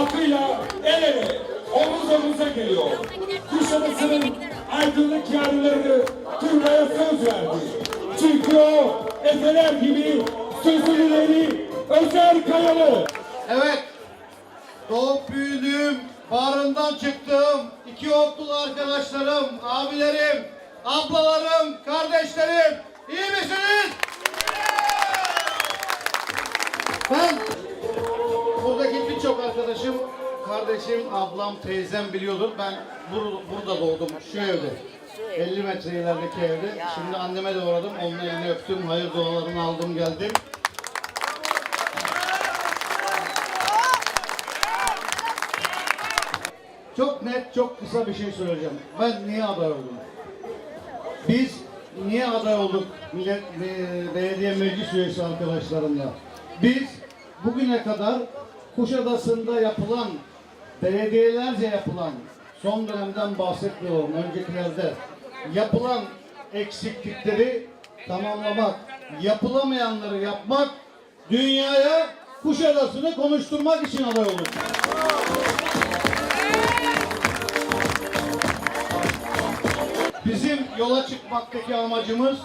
halkıyla el ele, omuz omuza geliyor. Kuşadası'nın aydınlık yarınlarını Turgay'a söz verdi. Çünkü o Efeler gibi sözlüleri Özer Kayalı. Evet. Doğup büyüdüğüm, bağrından çıktığım iki okullu arkadaşlarım, abilerim, ablalarım, kardeşlerim. iyi misiniz? Ben kardeşim, ablam, teyzem biliyordur. Ben bur- burada doğdum, şu evde. 50 metre ilerideki evde. Şimdi anneme de uğradım. Onun elini öptüm. Hayır dualarını aldım geldim. Çok net, çok kısa bir şey söyleyeceğim. Ben niye aday oldum? Biz niye aday olduk millet, be- belediye meclis üyesi arkadaşlarımla? Biz bugüne kadar Kuşadası'nda yapılan, belediyelerce yapılan, son dönemden bahsetmiyorum, öncekilerde yapılan eksiklikleri tamamlamak, yapılamayanları yapmak, dünyaya Kuşadası'nı konuşturmak için aday olduk. Bizim yola çıkmaktaki amacımız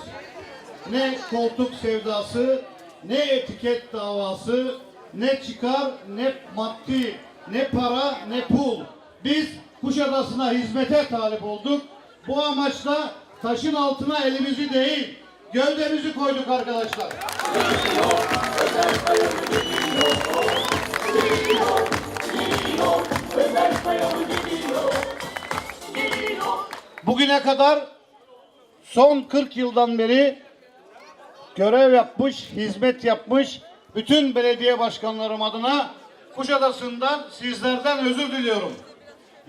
ne koltuk sevdası, ne etiket davası, ne çıkar, ne maddi, ne para, ne pul. Biz Kuşadası'na hizmete talip olduk. Bu amaçla taşın altına elimizi değil, gövdemizi koyduk arkadaşlar. Bugüne kadar son 40 yıldan beri görev yapmış, hizmet yapmış bütün belediye başkanlarım adına Kuşadası'ndan sizlerden özür diliyorum.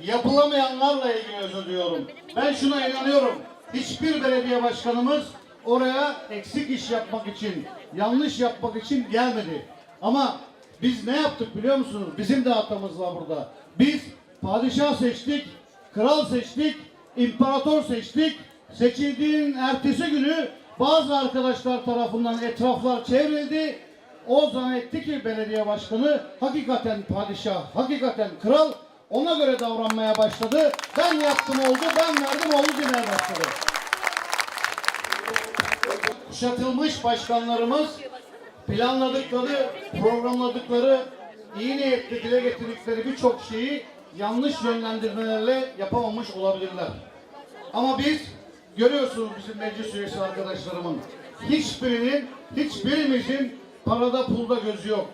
Yapılamayanlarla ilgili özür diliyorum. Ben şuna inanıyorum. Hiçbir belediye başkanımız oraya eksik iş yapmak için, yanlış yapmak için gelmedi. Ama biz ne yaptık biliyor musunuz? Bizim de hatamız var burada. Biz padişah seçtik, kral seçtik, imparator seçtik. Seçildiğinin ertesi günü bazı arkadaşlar tarafından etraflar çevrildi. O zannetti belediye başkanı hakikaten padişah, hakikaten kral ona göre davranmaya başladı. Ben yaptım oldu, ben verdim oldu demeye başladı. Kuşatılmış başkanlarımız planladıkları, programladıkları, iyi niyetli dile getirdikleri birçok şeyi yanlış yönlendirmelerle yapamamış olabilirler. Ama biz görüyorsunuz bizim meclis üyesi arkadaşlarımın hiçbirinin, hiçbirimizin parada pulda gözü yok.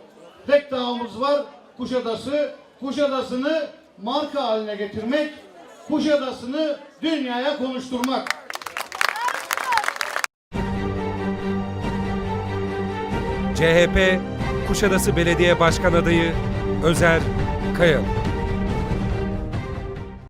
Tek dağımız var Kuşadası. Kuşadası'nı marka haline getirmek, Kuşadası'nı dünyaya konuşturmak. CHP Kuşadası Belediye Başkan Adayı Özer Kayalı